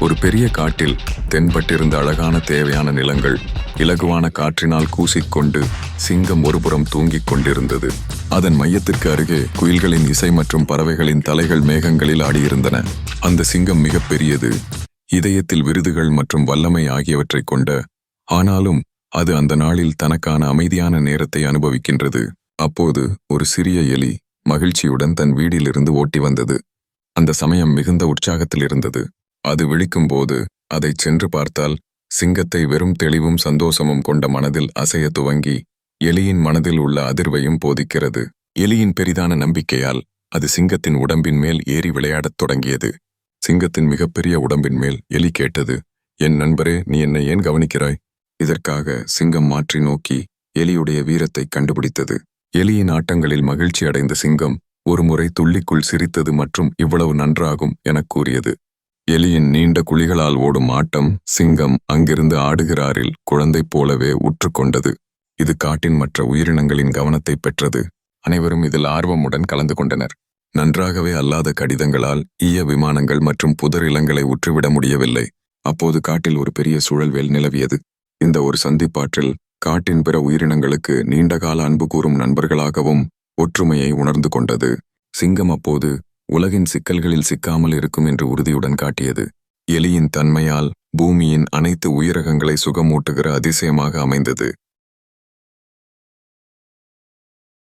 ஒரு பெரிய காட்டில் தென்பட்டிருந்த அழகான தேவையான நிலங்கள் இலகுவான காற்றினால் கூசிக்கொண்டு சிங்கம் ஒருபுறம் தூங்கிக் கொண்டிருந்தது. அதன் மையத்திற்கு அருகே குயில்களின் இசை மற்றும் பறவைகளின் தலைகள் மேகங்களில் ஆடியிருந்தன. அந்த சிங்கம் மிக பெரியது. இதயத்தில் விருதுகள் மற்றும் வல்லமை ஆகியவற்றைக் கொண்ட ஆனாலும் அது அந்த நாளில் தனக்கான அமைதியான நேரத்தை அனுபவிக்கின்றது. அப்போது ஒரு சிறிய எலி மகிழ்ச்சியுடன் தன் வீடிலிருந்து ஓட்டி வந்தது. அந்த சமயம் மிகுந்த உற்சாகத்தில் இருந்தது. அது விழிக்கும்போது அதைச் சென்று பார்த்தால் சிங்கத்தை வெறும் தெளிவும் சந்தோஷமும் கொண்ட மனதில் அசைய துவங்கி எலியின் மனதில் உள்ள அதிர்வையும் போதிக்கிறது. எலியின் பெரிதான நம்பிக்கையால் அது சிங்கத்தின் உடம்பின் மேல் ஏறி விளையாடத் தொடங்கியது. சிங்கத்தின் மிகப்பெரிய உடம்பின் மேல் எலி கேட்டது என் நண்பரே நீ என்னை ஏன் கவனிக்கிறாய்? இதற்காக சிங்கம் மாற்றி நோக்கி எலியுடைய வீரத்தை கண்டுபிடித்தது. எலியின் ஆட்டங்களில் மகிழ்ச்சி அடைந்த சிங்கம் ஒருமுறை துள்ளிக்குள் சிரித்தது மற்றும் இவ்வளவு நன்றாகும் எனக் கூறியது. எலியின் நீண்ட குழிகளால் ஓடும் ஆட்டம் சிங்கம் அங்கிருந்து ஆடுகிறாரில் குழந்தை போலவே உற்றுக்கொண்டது. இது காட்டின் மற்ற உயிரினங்களின் கவனத்தை பெற்றது. அனைவரும் இதில் ஆர்வமுடன் கலந்து கொண்டனர். நன்றாகவே அல்லாத கடிதங்களால் ஈய விமானங்கள் மற்றும் புதர் இளங்களை உற்றுவிட முடியவில்லை. அப்போது காட்டில் ஒரு பெரிய சூழல்வேல் நிலவியது. இந்த ஒரு சந்திப்பாற்றில் காட்டின் பிற உயிரினங்களுக்கு நீண்டகால அன்பு கூறும் நண்பர்களாகவும் ஒற்றுமையை உணர்ந்து கொண்டது. சிங்கம் அப்போது உலகின் சிக்கல்களில் சிக்காமல் இருக்கும் என்று உறுதியுடன் காட்டியது. எலியின் தன்மையால் பூமியின் அனைத்து உயிரகங்களை சுகமூட்டுகிற அதிசயமாக அமைந்தது.